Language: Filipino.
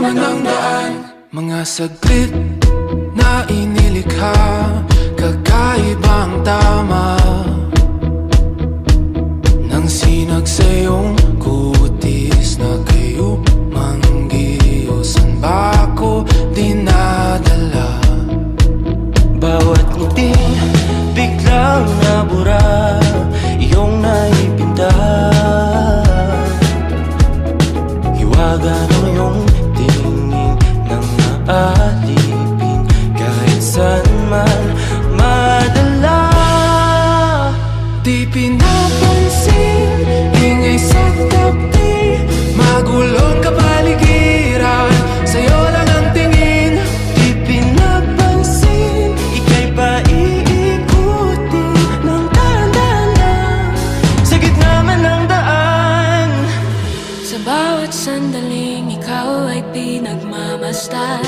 man ang daan. Mga saglit na inilikha Kakaibang tama. Nang sinag sa iyong Di pinapansin Ingay sa tabi Magulong kapaligiran Sa'yo lang ang tingin. Di pinapansin Ika'y paiikutin Ng dahan-dahan lang Sa gitna man ng daan. Sa bawat sandaling ikaw ay pinagmamasdan